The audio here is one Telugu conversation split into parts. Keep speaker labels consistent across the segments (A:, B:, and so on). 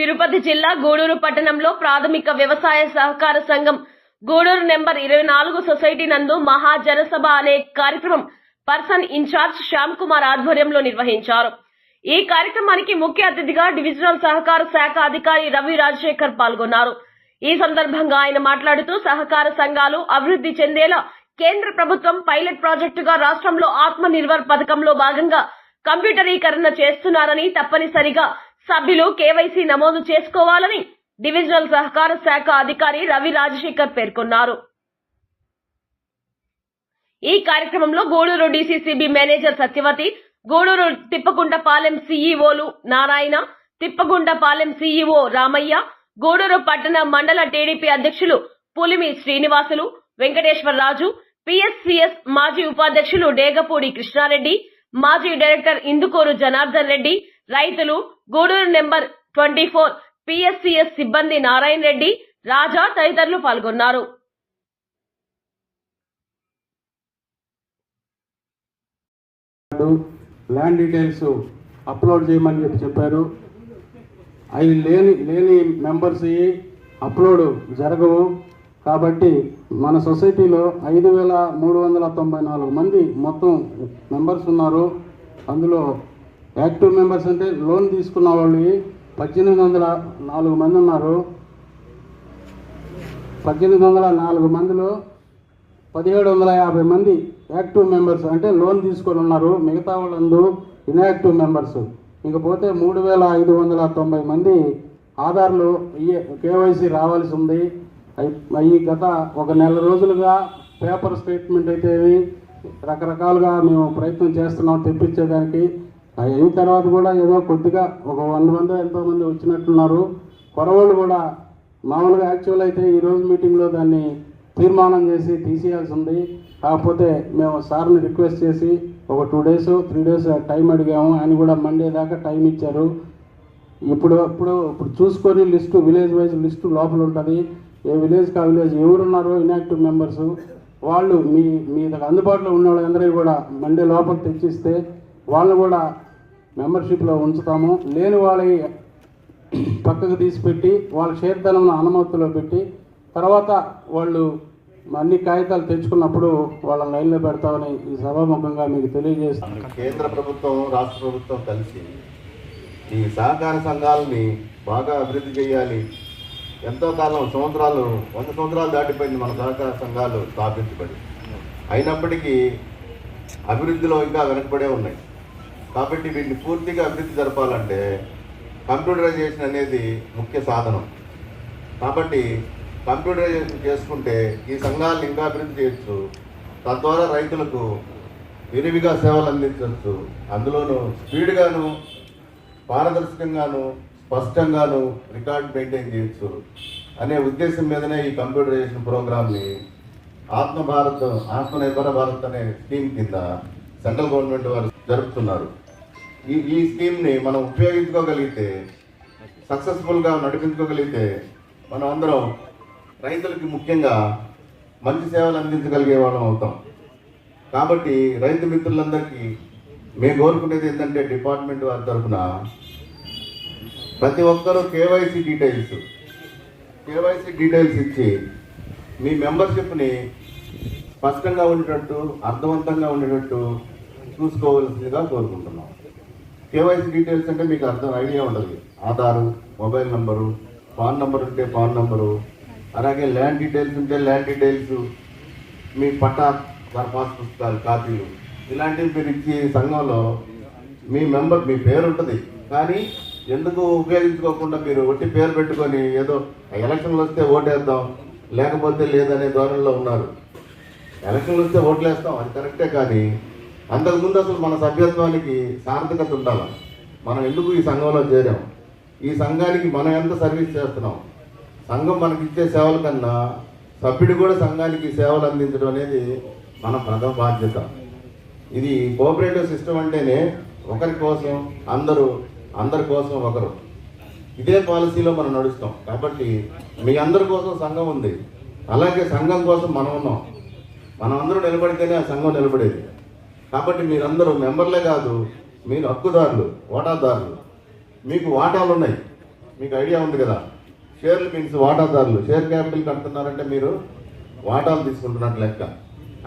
A: తిరుపతి జిల్లా గూడూరు పట్టణంలో ప్రాథమిక వ్యవసాయ సహకార సంఘం గూడూరు నెంబర్ ఇరవై నాలుగు సొసైటీ నందు మహా జనసభ అనే కార్యక్రమం పర్సన్ ఇన్ఛార్జ్ శ్యామ్ కుమార్ ఆధ్వర్యంలో నిర్వహించారు. ఈ కార్యక్రమానికి ముఖ్య అతిథిగా డివిజనల్ సహకార శాఖ అధికారి రవి రాజశేఖర్ పాల్గొన్నారు. ఈ సందర్భంగా ఆయన మాట్లాడుతూ సహకార సంఘాలు అభివృద్ధి చెందేలా కేంద్ర ప్రభుత్వం పైలట్ ప్రాజెక్టుగా రాష్ట్రంలో ఆత్మ నిర్భర్ పథకంలో భాగంగా కంప్యూటరీకరణ చేస్తున్నారని తప్పనిసరిగా సభ్యులు కేవైసీ నమోదు చేసుకోవాలని డివిజనల్ సహకార శాఖ అధికారి రవి రాజశేఖర్ పేర్కొన్నారు. ఈ కార్యక్రమంలో గూడూరు డీసీసీబీ మేనేజర్ సత్యవతి గూడూరు తిప్పకుంటపాలెం సీఈఓలు నారాయణ తిప్పగుండపాలెం సీఈఓ రామయ్య గూడూరు పట్టణ మండల టీడీపీ అధ్యక్షులు పులిమి శ్రీనివాసులు వెంకటేశ్వరరాజు పిఎస్సిఎస్ మాజీ ఉపాధ్యక్షులు డేగపూడి కృష్ణారెడ్డి మాజీ డైరెక్టర్ ఇందుకూరు జనార్దన్ రెడ్డి రైతులు Gudur number twenty four PSCS సిబ్బంది నారాయణ రెడ్డి రాజా తదితరులు పాల్గొన్నారు.
B: ల్యాండ్ డీటెయిల్స్ అప్లోడ్ చేయమని చెప్పి చెప్పారు. అవి లేని లేని మెంబర్స్ అప్లోడ్ జరగవు. కాబట్టి మన సొసైటీలో ఐదు వేల మూడు వందల తొంభై నాలుగు మంది మొత్తం మెంబర్స్ ఉన్నారు. అందులో యాక్టివ్ మెంబర్స్ అంటే లోన్ తీసుకున్న వాళ్ళు పద్దెనిమిది వందల నాలుగు మంది ఉన్నారు. పద్దెనిమిది వందల నాలుగు మందిలో పదిహేడు వందల యాభై మంది యాక్టివ్ మెంబర్స్ అంటే లోన్ తీసుకొని ఉన్నారు. మిగతా వాళ్ళందు ఇన్యాక్టివ్ మెంబర్స్. ఇకపోతే మూడు వేల ఐదు వందల తొంభై మంది ఆధార్లు కేవైసీ రావాల్సి ఉంది. అవి గత ఒక నెల రోజులుగా పేపర్ స్టేట్మెంట్ అయితే రకరకాలుగా మేము ప్రయత్నం చేస్తున్నాం తెప్పించేదానికి. అవి అయిన తర్వాత కూడా ఏదో కొద్దిగా ఒక వంద మంది ఎంతో మంది వచ్చినట్టున్నారు. కొరవాళ్ళు కూడా మామూలుగా యాక్చువల్ అయితే ఈరోజు మీటింగ్లో దాన్ని తీర్మానం చేసి తీసేయాల్సి ఉంది. కాకపోతే మేము సార్ని రిక్వెస్ట్ చేసి ఒక two days three days time అడిగాము. ఆయన కూడా మండే దాకా టైం ఇచ్చారు. ఇప్పుడు ఇప్పుడు ఇప్పుడు చూసుకొని లిస్టు విలేజ్ వైజ్ లిస్టు లోపల ఉంటుంది. ఏ విలేజ్ కా విలేజ్ ఎవరున్నారో ఇన్యాక్టివ్ మెంబర్స్ వాళ్ళు మీ మీ దగ్గర అందుబాటులో ఉన్న వాళ్ళందరికీ కూడా మండే లోపల తెచ్చిస్తే వాళ్ళు కూడా మెంబర్షిప్లో ఉంచుతాము. లేని వాళ్ళకి పక్కకు తీసిపెట్టి వాళ్ళ షేర్ధనం అనుమతిలో పెట్టి తర్వాత వాళ్ళు అన్ని కాగితాలు తెచ్చుకున్నప్పుడు వాళ్ళ లైన్లో పెడతామని ఈ సభాముఖంగా మీకు తెలియజేస్తాను
C: కేంద్ర ప్రభుత్వం రాష్ట్ర ప్రభుత్వం కలిసి ఈ సహకార సంఘాలని బాగా అభివృద్ధి చేయాలి. ఎంతో కాలం సంవత్సరాలు వంద సంవత్సరాలు దాటిపోయింది మన సహకార సంఘాలు స్థాపించబడి. అయినప్పటికీ అభివృద్ధిలో ఇంకా వెనకబడే ఉన్నాయి. కాబట్టి వీటిని పూర్తిగా అభివృద్ధి జరపాలంటే కంప్యూటరైజేషన్ అనేది ముఖ్య సాధనం. కాబట్టి కంప్యూటరైజేషన్ చేసుకుంటే ఈ సంఘాలను ఇంకా అభివృద్ధి చేయొచ్చు. తద్వారా రైతులకు విరివిగా సేవలు అందించవచ్చు. అందులోనూ స్పీడ్గాను పారదర్శకంగాను స్పష్టంగాను రికార్డ్ మెయింటైన్ చేయొచ్చు అనే ఉద్దేశం మీదనే ఈ కంప్యూటరైజేషన్ ప్రోగ్రామ్ని ఆత్మ భారత్ ఆత్మనిర్భర భారత్ అనే స్కీమ్ కింద సెంట్రల్ గవర్నమెంట్ వారు జరుపుతున్నారు. ఈ ఈ స్కీమ్ని మనం ఉపయోగించుకోగలిగితే సక్సెస్ఫుల్గా నడిపించుకోగలిగితే మనం అందరం రైతులకి ముఖ్యంగా మంచి సేవలు అందించగలిగే వాళ్ళం అవుతాం. కాబట్టి రైతు మిత్రులందరికీ మేము కోరుకునేది ఏంటంటే డిపార్ట్మెంట్ వారి తరఫున ప్రతి ఒక్కరూ కేవైసీ డీటెయిల్స్ కేవైసీ డీటెయిల్స్ ఇచ్చి మీ మెంబర్షిప్ని స్పష్టంగా ఉండేటట్టు అర్థవంతంగా ఉండేటట్టు చూసుకోవాల్సిందిగా కోరుకుంటున్నాం. కేవైసీ డీటెయిల్స్ అంటే మీకు అర్థం ఐడియా ఉండదు. Aadhaar mobile number PAN number ఉంటే పాన్ నంబరు అలాగే ల్యాండ్ డీటెయిల్స్ ఉంటే ల్యాండ్ డీటెయిల్స్ మీ పట్టా దరఖాస్తు పుస్తకాలు కాపీలు ఇలాంటివి మీరు ఇచ్చి సంఘంలో మీ మెంబర్ మీ పేరు ఉంటుంది. కానీ ఎందుకు ఉపయోగించుకోకుండా మీరు ఒట్టి పేరు పెట్టుకొని ఏదో ఎలక్షన్లు వస్తే ఓటేద్దాం లేకపోతే లేదనే ధోరణిలో ఉన్నారు. ఎలక్షన్లు వస్తే ఓట్లేస్తాం అది కరెక్టే కానీ అంతకుముందు అసలు మన సభ్యత్వానికి సార్థకత ఉండాలి? మనం ఎందుకు ఈ సంఘంలో చేరాం? ఈ సంఘానికి మనం ఎంత సర్వీస్ చేస్తున్నాం? సంఘం మనకి ఇచ్చే సేవల కన్నా సభ్యుడు కూడా సంఘానికి సేవలు అందించడం అనేది మన ప్రథమ బాధ్యత. ఇది కోఆపరేటివ్ సిస్టమ్ అంటేనే ఒకరి కోసం అందరూ అందరి కోసం ఒకరు. ఇదే పాలసీలో మనం నడుస్తాం. కాబట్టి మీ అందరి కోసం సంఘం ఉంది. అలాగే సంఘం కోసం మనం ఉన్నాం. మనం అందరూ నిలబడితేనే ఆ సంఘం నిలబడేది. కాబట్టి మీరందరూ మెంబర్లే కాదు మీరు హక్కుదారులు వాటాదారులు. మీకు వాటాలు ఉన్నాయి. మీకు ఐడియా ఉంది కదా. షేర్లు మీన్స్ వాటాదారులు. షేర్ క్యాపిటల్ కడుతున్నారంటే మీరు వాటాలు తీసుకుంటున్నట్టు లెక్క.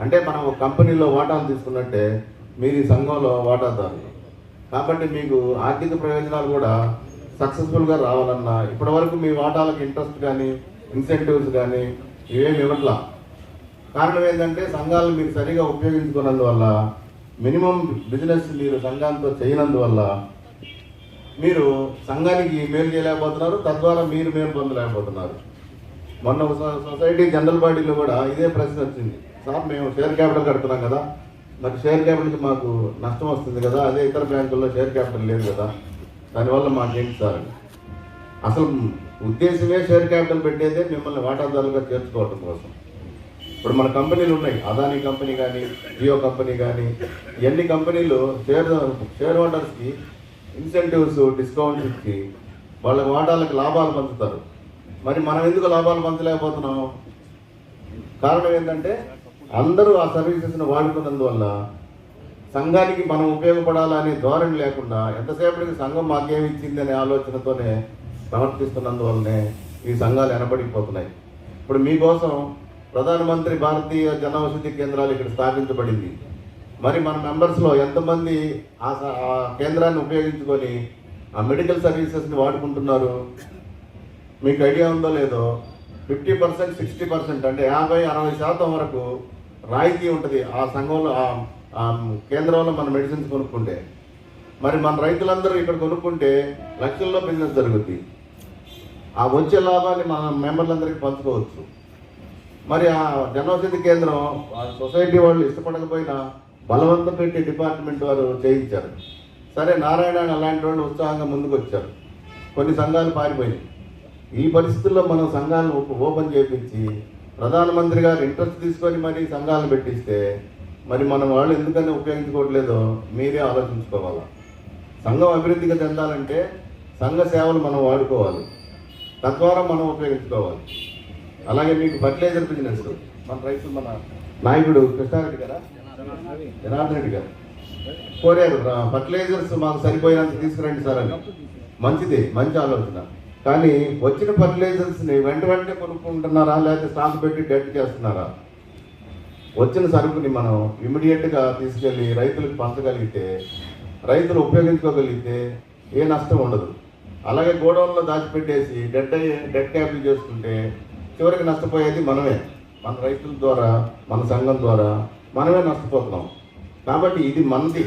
C: అంటే మనం ఒక కంపెనీలో వాటాలు తీసుకున్నట్టే మీరు ఈ సంఘంలో వాటాదారులు. కాబట్టి మీకు ఆర్థిక ప్రయోజనాలు కూడా సక్సెస్ఫుల్గా రావాలన్నా ఇప్పటివరకు మీ వాటాలకు ఇంట్రెస్ట్ కానీ ఇన్సెంటివ్స్ కానీ ఇవేమి ఇవ్వట్లా. కారణం ఏంటంటే సంఘాలను మీరు సరిగా ఉపయోగించుకున్నందువల్ల మినిమం బిజినెస్ మీరు సంఘాలతో చేయనందువల్ల మీరు సంఘానికి మేలు చేయలేకపోతున్నారు తద్వారా మీరు మేలు పొందలేకపోతున్నారు. మొన్న సొసైటీ జనరల్ బాడీలో కూడా ఇదే ప్రశ్న వచ్చింది. సార్ మేము షేర్ క్యాపిటల్ కడుతున్నాం కదా మరి షేర్ క్యాపిటల్కి మాకు నష్టం వస్తుంది కదా అదే ఇతర బ్యాంకుల్లో షేర్ క్యాపిటల్ లేదు కదా దానివల్ల మాకేంటి సార్? అసలు ఉద్దేశమే షేర్ క్యాపిటల్ పెట్టేదే మిమ్మల్ని వాటాదారులుగా చేర్చుకోవడం కోసం. ఇప్పుడు మన కంపెనీలు ఉన్నాయి. అదానీ కంపెనీ కానీ జియో కంపెనీ కానీ ఎన్ని కంపెనీలు షేర్ షేర్ హోల్డర్స్కి ఇన్సెంటివ్స్ డిస్కౌంట్స్ ఇచ్చి వాళ్ళ వాటాలకు లాభాలు పంచుతారు. మరి మనం ఎందుకు లాభాలు పంచలేకపోతున్నాం? కారణం ఏంటంటే అందరూ ఆ సర్వీసెస్ను వాడుకున్నందువల్ల సంఘానికి మనం ఉపయోగపడాలనే ధోరణి లేకుండా ఎంతసేపటికి సంఘం మాకేమి ఇచ్చింది అనే ఆలోచనతోనే ప్రవర్తిస్తున్నందువల్లనే ఈ సంఘాలు ఎనబడిపోతున్నాయి. ఇప్పుడు మీకోసం ప్రధానమంత్రి భారతీయ జన కేంద్రాలు ఇక్కడ స్థాపించబడింది. మరి మన మెంబర్స్లో ఎంతమంది ఆ స- ఆ కేంద్రాన్ని ఉపయోగించుకొని ఆ మెడికల్ సర్వీసెస్ని వాడుకుంటున్నారు? మీకు ఐడియా ఉందో లేదో? ఫిఫ్టీ పర్సెంట్ సిక్స్టీ పర్సెంట్ అంటే యాభై అరవై శాతం వరకు రాయితీ ఉంటుంది ఆ సంఘంలో ఆ కేంద్రంలో మన మెడిసిన్స్ కొనుక్కుంటే. మరి మన రైతులందరూ ఇక్కడ కొనుక్కుంటే లక్షల్లో బిజినెస్ జరుగుద్ది. ఆ వచ్చే లాభాన్ని మన మెంబర్లందరికీ పంచుకోవచ్చు. మరి ఆ జనౌషధి కేంద్రం ఆ సొసైటీ వాళ్ళు ఇష్టపడకపోయినా బలవంతం పెట్టి డిపార్ట్మెంట్ వారు చేయించారు. సరే నారాయణ అలాంటి వాళ్ళు ఉత్సాహంగా ముందుకు వచ్చారు కొన్ని సంఘాలు పారిపోయినాయి ఈ పరిస్థితుల్లో మనం సంఘాలను ఓపెన్ చేయించి ప్రధానమంత్రి గారు ఇంట్రెస్ట్ తీసుకొని మరి సంఘాలను పెట్టిస్తే మరి మనం వాళ్ళు ఎందుకని ఉపయోగించుకోవట్లేదో మీరే ఆలోచించుకోవాలి? సంఘం అభివృద్ధిగా చెందాలంటే సంఘ సేవలు మనం వాడుకోవాలి. తద్వారా మనం ఉపయోగించుకోవాలి. అలాగే మీకు ఫర్టిలైజర్ బిజినెస్ మన రైతు మన నాయకుడు కృష్ణారెడ్డి గారా? జనార్దన్ రెడ్డి గారు. కోరారు ఫర్టిలైజర్స్ మాకు సరిపోయినంత తీసుకురండి సార్ అని. మంచిది మంచి ఆలోచన. కానీ వచ్చిన ఫర్టిలైజర్స్ని వెంట వెంటనే కొనుక్కుంటున్నారా? లేకపోతే స్టాక్ పెట్టి డెట్ చేస్తున్నారా? వచ్చిన సరుకుని మనం ఇమీడియట్గా తీసుకెళ్ళి రైతులకు పంచగలిగితే రైతులు ఉపయోగించుకోగలిగితే ఏ నష్టం ఉండదు. అలాగే గోడౌన్లో దాచిపెట్టేసి డెడ్ అయ్యి డెడ్ క్యాపిల్ చేసుకుంటే చివరికి నష్టపోయేది మనమే. మన రైతుల ద్వారా మన సంఘం ద్వారా మనమే నష్టపోతున్నాం. కాబట్టి ఇది మనది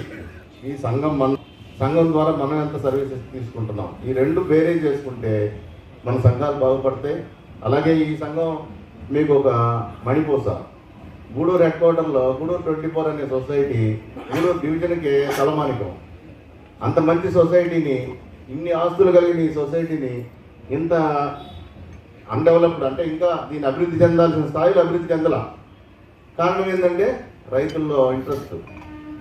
C: ఈ సంఘం మన సంఘం ద్వారా మనం ఎంత సర్వీసెస్ తీసుకుంటున్నాం. ఈ రెండు వేరే చేసుకుంటే మన సంఘాలు బాగుపడతాయి. అలాగే ఈ సంఘం మీకు ఒక మణిపూస. గూడూరు హెడ్ క్వార్టర్లో గూడూరు ట్వంటీ ఫోర్ అనే సొసైటీ గూడూరు డివిజన్కి తలమానికం. అంత మంచి సొసైటీని ఇన్ని ఆస్తులు కలిగిన ఈ సొసైటీని ఇంత అన్డెవలప్డ్ అంటే ఇంకా దీన్ని అభివృద్ధి చెందాల్సిన స్థాయిలో అభివృద్ధి చెందలా. కారణం ఏంటంటే రైతుల్లో ఇంట్రెస్ట్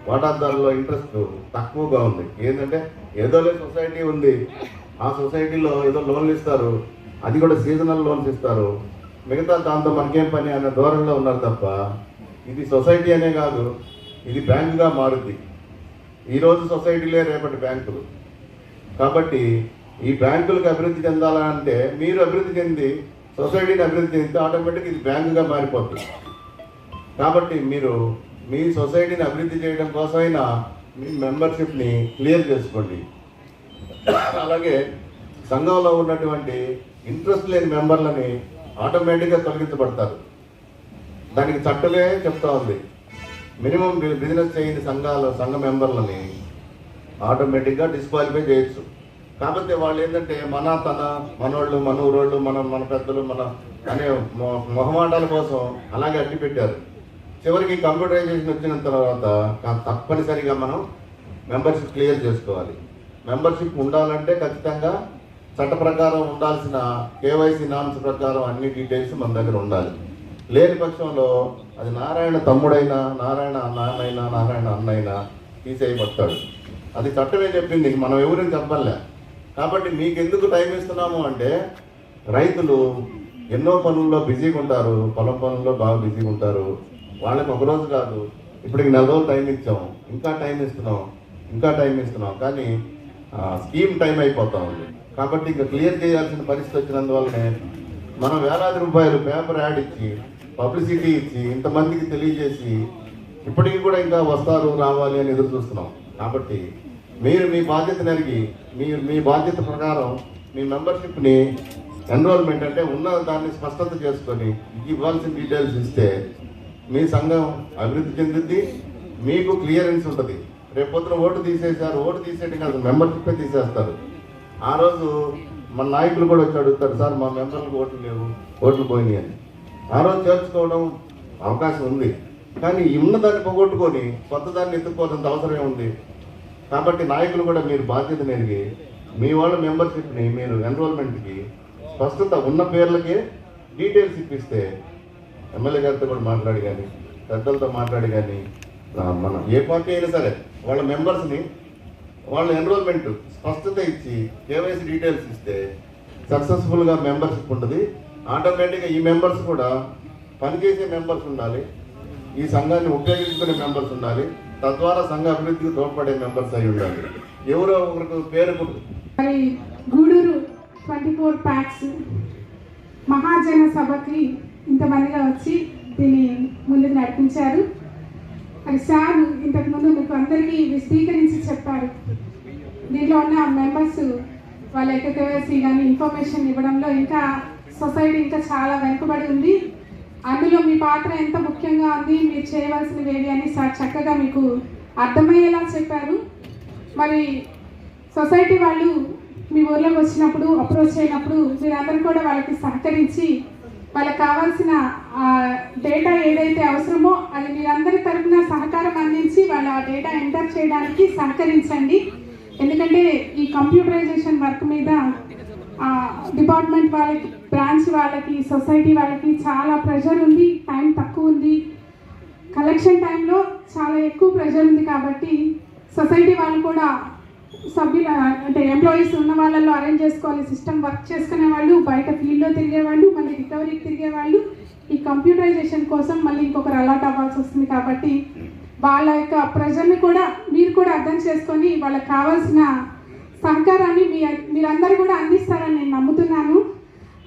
C: వాటాదారుల్లో ఇంట్రెస్ట్ తక్కువగా ఉంది. ఏంటంటే ఏదో లేదు సొసైటీ ఉంది. ఆ సొసైటీలో ఏదో లోన్లు ఇస్తారు. అది కూడా సీజనల్ లోన్స్ ఇస్తారు. మిగతా దాంతో మనకేం పని అన్న ధోరణిలో ఉన్నారు తప్ప ఇది సొసైటీ అనే కాదు. ఇది బ్యాంకుగా మారుద్ది. ఈరోజు సొసైటీలే రేపటి బ్యాంకులు కాబట్టి ఈ బ్యాంకులకు అభివృద్ధి చెందాలంటే మీరు అభివృద్ధి చెంది సొసైటీని అభివృద్ధి చెందితే ఆటోమేటిక్ ఇది బ్యాంకుగా మారిపోతుంది. కాబట్టి మీరు మీ సొసైటీని అభివృద్ధి చేయడం కోసమైనా మీ మెంబర్షిప్ని క్లియర్ చేసుకోండి. అలాగే సంఘంలో ఉన్నటువంటి ఇంట్రెస్ట్ లేని మెంబర్లని ఆటోమేటిక్గా తొలగించబడతారు. దానికి చట్టమే చెప్తా ఉంది. మినిమం బిజినెస్ చేయని సంఘాల సంఘ మెంబర్లని ఆటోమేటిక్గా డిస్క్వాలిఫై చేయొచ్చు. కాకపోతే వాళ్ళు ఏంటంటే మన తన మనోళ్ళు మన ఊరోళ్ళు మన మన పెద్దలు మన అనే మొహమాటాల కోసం అలాగే అడ్డు పెట్టారు. చివరికి కంప్యూటరైజేషన్ వచ్చిన తర్వాత తప్పనిసరిగా మనం మెంబర్షిప్ క్లియర్ చేసుకోవాలి. మెంబర్షిప్ ఉండాలంటే ఖచ్చితంగా చట్ట ప్రకారం ఉండాల్సిన కేవైసీ నామ్స్ ప్రకారం అన్ని డీటెయిల్స్ మన దగ్గర ఉండాలి. లేని పక్షంలో అది నారాయణ తమ్ముడైనా నారాయణ నాన్నైనా నారాయణ అన్నైనా తీసేయబడతాడు. అది చట్టమే చెప్పింది మనం ఎవరిని చెప్పలే కాబట్టి మీకు ఎందుకు టైం ఇస్తున్నాము అంటే రైతులు ఎన్నో పనుల్లో బిజీగా ఉంటారు పొలం పనుల్లో బాగా బిజీగా ఉంటారు వాళ్ళకి ఒక రోజు కాదు ఇప్పటికి నెల రోజులు టైం ఇచ్చాం. ఇంకా టైం ఇస్తున్నాం ఇంకా టైం ఇస్తున్నాం. కానీ స్కీమ్ టైం అయిపోతా ఉంది. కాబట్టి ఇంకా క్లియర్ చేయాల్సిన పరిస్థితి వచ్చినందువల్లనే మనం వేలాది రూపాయలు పేపర్ యాడ్ ఇచ్చి పబ్లిసిటీ ఇచ్చి ఇంతమందికి తెలియజేసి ఇప్పటికీ కూడా ఇంకా వస్తారు రావాలి అని ఎదురు చూస్తున్నాం. కాబట్టి మీరు మీ బాధ్యత నెరిగి మీరు మీ బాధ్యత ప్రకారం మీ మెంబర్షిప్ని ఎన్రోల్మెంట్ అంటే ఉన్న దాన్ని స్పష్టత చేసుకొని ఇవ్వాల్సిన డీటెయిల్స్ ఇస్తే మీ సంఘం అభివృద్ధి చెందుద్ది మీకు క్లియరెన్స్ ఉంటుంది. రేపు పొద్దున ఓటు తీసేశారు ఓటు తీసేయడం కాదు మెంబర్షిప్ తీసేస్తారు. ఆ రోజు మన నాయకులు కూడా వచ్చి అడుగుతారు సార్ మా మెంబర్లకు ఓట్లు లేవు ఓట్లు పోయినాయి అని. ఆ రోజు చేర్చుకోవడం అవకాశం ఉంది. కానీ ఉన్నదాన్ని పోగొట్టుకొని కొత్త దాన్ని ఎత్తుకోవాల్సిన అవసరమే ఉంది. కాబట్టి నాయకులు కూడా మీరు బాధ్యత నెరిగి మీ వాళ్ళ మెంబర్షిప్ని మీరు ఎన్రోల్మెంట్కి స్పష్టత ఉన్న పేర్లకే డీటెయిల్స్ ఇప్పిస్తే ఎమ్మెల్యే గారితో కూడా మాట్లాడి కానీ పెద్దలతో మాట్లాడి కానీ మన ఏ పార్టీ అయినా సరే వాళ్ళ మెంబర్స్ని వాళ్ళ ఎన్రోల్మెంట్ స్పష్టత ఇచ్చి కేవైసీ డీటెయిల్స్ ఇస్తే సక్సెస్ఫుల్గా మెంబర్షిప్ ఉంటుంది. ఆటోమేటిక్గా ఈ మెంబర్స్ కూడా పనిచేసే మెంబర్స్ ఉండాలి. ఈ సంఘాన్ని ఉపయోగించుకునే మెంబర్స్ ఉండాలి. తద్వారా సంఘ అభివృద్ధికి తోడ్పడే మెంబర్స్ అయి ఉండాలి. ఎవరో ఒకరికి పేరు
D: మరి గూడూరు ట్వంటీ ఫోర్ ప్యాక్స్ మహాజన సభకి ఇంతమందిగా వచ్చి దీన్ని ముందుకు నడిపించారు. మరి సార్ ఇంతకుముందు మీకు అందరికీ విశదీకరించి చెప్పారు. దీంట్లో ఉన్న మెంబర్స్ వాళ్ళ యొక్క కానీ ఇన్ఫర్మేషన్ ఇవ్వడంలో ఇంకా సొసైటీ ఇంకా చాలా వెనుకబడి ఉంది. అందులో మీ పాత్ర ఎంత ముఖ్యంగా ఉంది మీరు చేయవలసినవి ఏవి అని సార్ చక్కగా మీకు అర్థమయ్యేలా చెప్పారు. మరి సొసైటీ వాళ్ళు మీ ఊర్లోకి వచ్చినప్పుడు అప్రోచ్ అయినప్పుడు మీరందరూ కూడా వాళ్ళకి సహకరించి వాళ్ళకి కావాల్సిన డేటా ఏదైతే అవసరమో అది మీరందరి తరఫున సహకారం అందించి వాళ్ళ ఆ డేటా ఎంటర్ చేయడానికి సహకరించండి. ఎందుకంటే ఈ కంప్యూటరైజేషన్ వర్క్ మీద డిపార్ట్మెంట్ వాళ్ళకి బ్రాంచ్ వాళ్ళకి సొసైటీ వాళ్ళకి చాలా ప్రెషర్ ఉంది టైం తక్కువ ఉంది. కలెక్షన్ టైంలో చాలా ఎక్కువ ప్రెషర్ ఉంది కాబట్టి సొసైటీ వాళ్ళు కూడా సభ్యుల అంటే ఎంప్లాయీస్ ఉన్న వాళ్ళలో అరేంజ్ చేసుకోవాలి సిస్టమ్ వర్క్ చేసుకునే వాళ్ళు బయట ఫీల్డ్లో తిరిగేవాళ్ళు మళ్ళీ రికవరీకి తిరిగే వాళ్ళు. ఈ కంప్యూటరైజేషన్ కోసం మళ్ళీ ఇంకొకరు అలర్ట్ అవ్వాల్సి వస్తుంది కాబట్టి వాళ్ళ యొక్క ప్రెషర్ని కూడా మీరు కూడా అర్థం చేసుకొని వాళ్ళకి కావాల్సిన సహకారాన్ని మీ మీరందరూ కూడా అందిస్తారని నేను నమ్ముతున్నాను.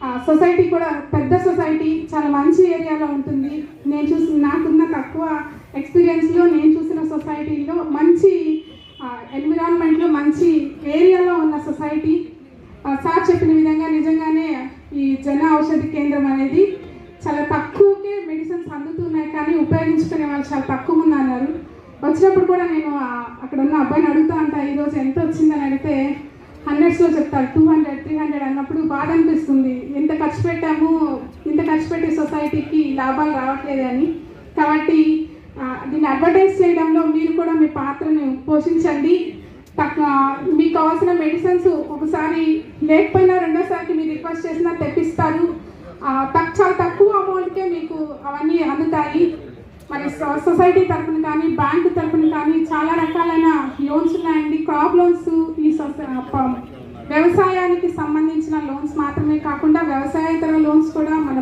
D: ఆ, సొసైటీ కూడా పెద్ద సొసైటీ చాలా మంచి ఏరియాలో ఉంటుంది. నేను చూసిన నాకున్న తక్కువ ఎక్స్పీరియన్స్లో నేను చూసిన సొసైటీలో మంచి ఎన్విరాన్మెంట్లో మంచి ఏరియాలో ఉన్న సొసైటీ. సార్ చెప్పిన విధంగా నిజంగానే ఈ జన ఔషధి కేంద్రం అనేది చాలా తక్కువకే మెడిసిన్స్ అందుతున్నాయి కానీ ఉపయోగించుకునే వాళ్ళు చాలా తక్కువ వచ్చినప్పుడు కూడా నేను అక్కడ ఉన్న అబ్బాయిని అడుగుతా ఉంటా ఈరోజు ఎంత వచ్చిందని అడిగితే హండ్రెడ్స్లో చెప్తారు టూ హండ్రెడ్ త్రీ హండ్రెడ్ అన్నప్పుడు బాధ అనిపిస్తుంది. ఎంత ఖర్చు పెట్టాము ఇంత ఖర్చు పెట్టే సొసైటీకి లాభాలు రావట్లేదు అని. కాబట్టి దీన్ని అడ్వర్టైజ్ చేయడంలో మీరు కూడా మీ పాత్రని పోషించండి. తక్కువ మీకు కావాల్సిన మెడిసిన్స్ ఒకసారి లేకపోయినా రెండోసారికి మీరు రిక్వెస్ట్ చేసినా తెప్పిస్తారు. తక్- చాలా తక్కువ అమౌంట్కే మీకు అవన్నీ అందుతాయి. మరి సొసైటీ తరఫున కానీ బ్యాంకు తరఫున కానీ చాలా రకాలైన లోన్స్ ఉన్నాయండి. క్రాప్ లోన్స్ ఈ సొసై- వ్యవసాయానికి సంబంధించిన లోన్స్ మాత్రమే కాకుండా వ్యవసాయేతర లోన్స్ కూడా మన